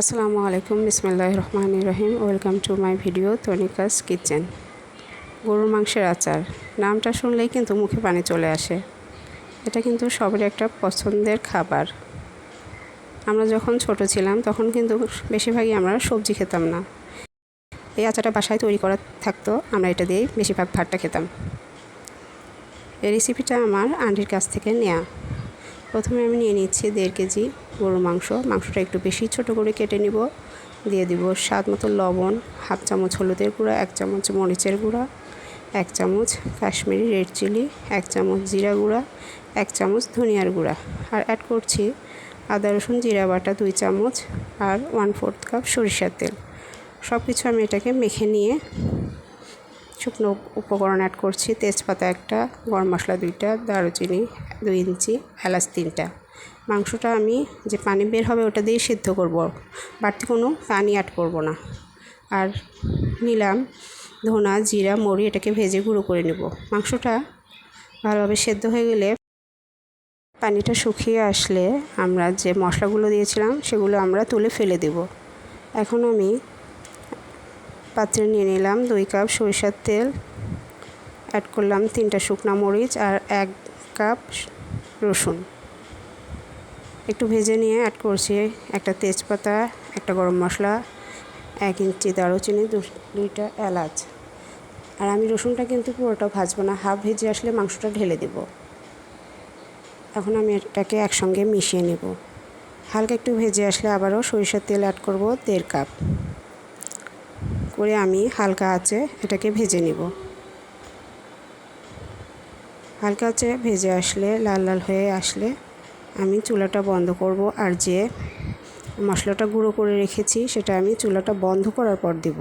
আসসালামু আলাইকুম বিসমিল্লাহ রহমান রহিম। Welcome to my video, Tanika's kitchen. গরুর মাংসের আচার। নামটা শুনলেই কিন্তু মুখে পানি চলে আসে। এটা কিন্তু সবারই একটা পছন্দের খাবার। আমরা যখন ছোট ছিলাম, তখন কিন্তু বেশিরভাগই আমরা সবজি খেতাম না। এই আচারটা বাসায় তৈরি করা থাকতো, আমরা এটা দিয়েই বেশিরভাগ ভাতটা খেতাম। এই রেসিপিটা আমার আন্টির কাছ থেকে নেওয়া প্রথমে আমি নিয়ে নিচ্ছি দেড় কেজি গরুর মাংস। মাংসটা একটু বেশি ছোট করে কেটে নিব। দিয়ে দিব স্বাদ মতো লবণ, হাফ চামচ হলুদের গুঁড়া, এক চামচ মরিচের গুঁড়া, এক চামচ কাশ্মীরি রেড চিলি, এক চামচ জিরা গুঁড়া, এক চামচ ধনিয়ার গুঁড়া। আর অ্যাড করছি আদা, রসুন, জিরা বাটা, দুই চামচ আর ওয়ান ফোর্থ কাপ সরিষার তেল। সব কিছু আমি এটাকে মেখে নিয়ে শুকনো উপকরণ অ্যাড করছি। তেজপাতা একটা, গরম মশলা দুইটা, দারুচিনি দুই ইঞ্চি, এলাচ তিনটা। মাংসটা আমি যে পানি বের হবে ওটা দিয়ে সিদ্ধ করব। বাড়তি কোনো পানি অ্যাড করব না। আর নিলাম ধনা, জিরা মরি এটাকে ভেজে গুঁড়ো করে নেব। মাংসটা ভালোভাবে সেদ্ধ হয়ে গেলে পানিটা শুকিয়ে আসলে আমরা যে মশলাগুলো দিয়েছিলাম সেগুলো আমরা তুলে ফেলে দেব। এখন আমি পাত্রে নিয়ে নিলাম দুই কাপ সরিষার তেল অ্যাড করলাম তিনটা শুকনো মরিচ আর এক কাপ রসুন। একটু ভেজে নিয়ে অ্যাড করছি একটা তেজপাতা, একটা গরম মশলা, এক ইঞ্চি দারুচিনি দুইটা এলাচ। আর আমি রসুনটা কিন্তু পুরোটা ভাজবো না, হাফ ভেজে আসলে মাংসটা ঢেলে দেব। এখন আমি এটাকে একসঙ্গে মিশিয়ে নেব। হালকা একটু ভেজে আসলে আবারও সরিষার তেল অ্যাড করব দেড় কাপ। করে আমি হালকা আঁচে এটাকে ভেজে নিব। হালকা আঁচে ভেজে আসলে, লাল লাল হয়ে আসলে আমি চুলাটা বন্ধ করব আর যে মশলাটা গুঁড়ো করে রেখেছি সেটা আমি চুলাটা বন্ধ করার পর দিব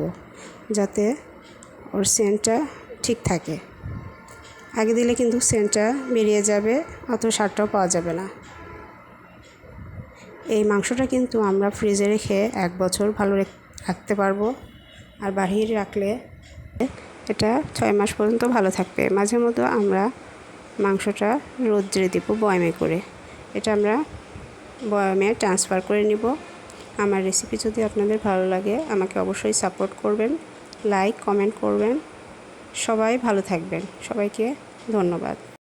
যাতে ওর সেন্টটা ঠিক থাকে। আগে দিলে কিন্তু সেন্টটা বেরিয়ে যাবে, অত স্বাদটাও পাওয়া যাবে না। এই মাংসটা কিন্তু আমরা ফ্রিজে রেখে এক বছর ভালো রাখতে পারব। আর বাহিরে রাখলে এটা ছয় মাস পর্যন্ত ভালো থাকবে। মাঝে মধ্যে আমরা মাংসটা রোদ্রে দেবো বয়মে করে। এটা আমরা বয়ামে ট্রান্সফার করে নিব। আমার রেসিপি যদি আপনাদের ভালো লাগে, আমাকে অবশ্যই সাপোর্ট করবেন লাইক কমেন্ট করবেন। সবাই ভালো থাকবেন। সবাইকে ধন্যবাদ।